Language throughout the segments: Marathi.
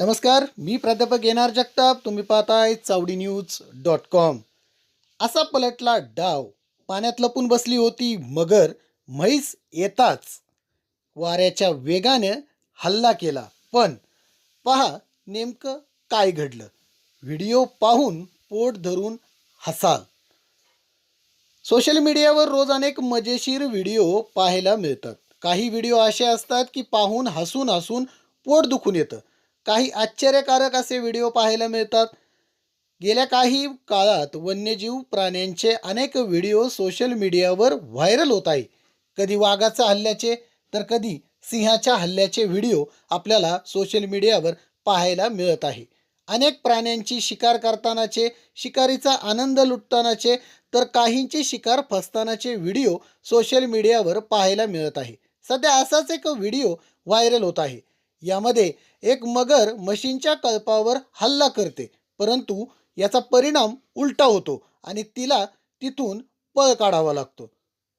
नमस्कार मी प्राध्यापक येणार जगताप. तुम्ही पाहताय चावडी न्यूज डॉट कॉम. असा पलटला डाव. पाण्यात लपून बसली होती मगर म्हैस येताच वाऱ्याच्या वेगानं हल्ला केला. पण पहा नेमकं काय घडलं. व्हिडिओ पाहून पोट धरून हसाल. सोशल मीडियावर रोज अनेक मजेशीर व्हिडिओ पाहायला मिळतात. काही व्हिडिओ असे असतात की पाहून हसून हसून पोट दुखून येतं. काही आश्चर्यकारक असे व्हिडिओ पाहायला मिळतात. गेल्या काही काळात वन्यजीव प्राण्यांचे अनेक व्हिडिओ सोशल मीडियावर व्हायरल होत आहे. कधी वाघाच्या हल्ल्याचे तर कधी सिंहाच्या हल्ल्याचे व्हिडिओ आपल्याला सोशल मीडियावर पाहायला मिळत आहे. अनेक प्राण्यांची शिकार करतानाचे शिकारीचा आनंद लुटतानाचे तर काहींची शिकार फसतानाचे व्हिडिओ सोशल मीडियावर पाहायला मिळत आहे. सध्या असाच एक व्हिडिओ व्हायरल होत आहे. यामध्ये एक मगर म्हशींच्या कळपावर हल्ला करते परंतु याचा परिणाम उलटा होतो आणि तिला तिथून पळ काढावा लागतो.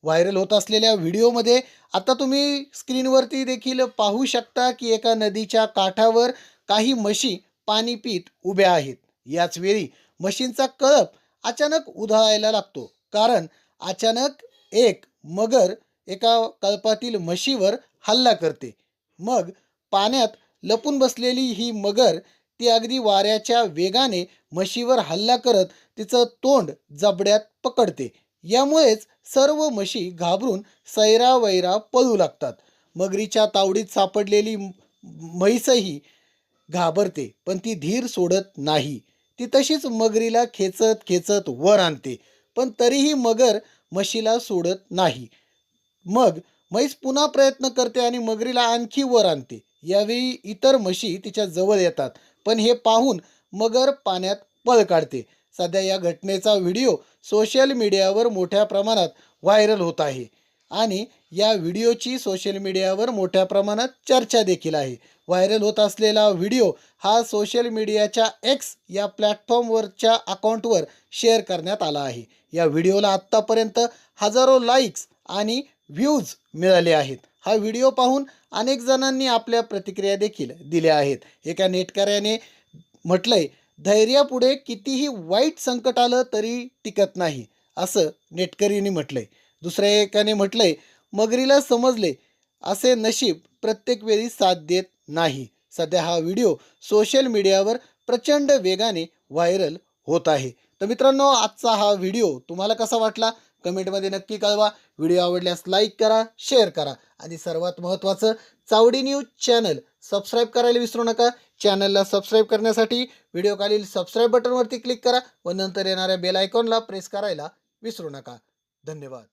व्हायरल होत असलेल्या व्हिडिओमध्ये आता तुम्ही स्क्रीनवरती देखील पाहू शकता की एका नदीच्या काठावर काही म्हशी पाणी पित उभ्या आहेत. याच वेळी म्हशींचा कळप अचानक उधळायला लागतो कारण अचानक एक मगर एका कळपातील म्हशीवर हल्ला करते. मग पाण्यात लपून बसलेली ही मगर ती अगदी वाऱ्याच्या वेगाने म्हशीवर हल्ला करत तिचं तोंड जबड्यात पकडते. यामुळेच सर्व म्हशी घाबरून सैरावैरा पळू लागतात. मगरीच्या तावडीत सापडलेली म्हैसही घाबरते पण ती धीर सोडत नाही. ती तशीच मगरीला खेचत खेचत वर आणते पण तरीही मगर म्हशीला सोडत नाही. मग म्हैस पुन्हा प्रयत्न करते आणि मगरीला आणखी वर आणते. यावेळी इतर म्हशी तिच्या जवळ येतात पण हे पाहून मगर पाण्यात पळ काढते. सध्या या घटनेचा व्हिडिओ सोशल मीडियावर मोठ्या प्रमाणात व्हायरल होत आहे आणि या व्हिडिओची सोशल मीडियावर मोठ्या प्रमाणात चर्चा देखील आहे. व्हायरल होत असलेला व्हिडिओ हा सोशल मीडियाच्या एक्स या प्लॅटफॉर्मवरच्या अकाउंटवर शेअर करण्यात आला आहे. या व्हिडिओला आत्तापर्यंत हजारो लाईक्स आणि व्ह्यूज मिळाले आहेत. हा व्हिडिओ पाहून अनेक जणांनी आपल्या प्रतिक्रिया देखील दिल्या आहेत. एका नेटकऱ्याने म्हटलंय धैर्यापुढे कितीही वाईट संकट आलं तरी टिकत नाही असं नेटकरीने म्हटलंय. दुसऱ्या एकाने म्हटलंय मगरीला समजले असे नशीब प्रत्येक वेळी साथ देत नाही. सध्या हा व्हिडिओ सोशल मीडियावर प्रचंड वेगाने व्हायरल होत आहे. तर मित्रांनो आजचा हा व्हिडिओ तुम्हाला कसा वाटला? कमेंटमध्ये नक्की कळवा. व्हिडिओ आवडल्यास लाईक करा शेअर करा. आणि सर्वात महत्त्वाचं चावडी न्यूज चॅनल सबस्क्राईब करायला विसरू नका. चॅनलला सबस्क्राईब करण्यासाठी व्हिडिओ खालील सबस्क्राईब बटनवरती क्लिक करा व नंतर येणाऱ्या बेल आयकॉनला प्रेस करायला विसरू नका. धन्यवाद.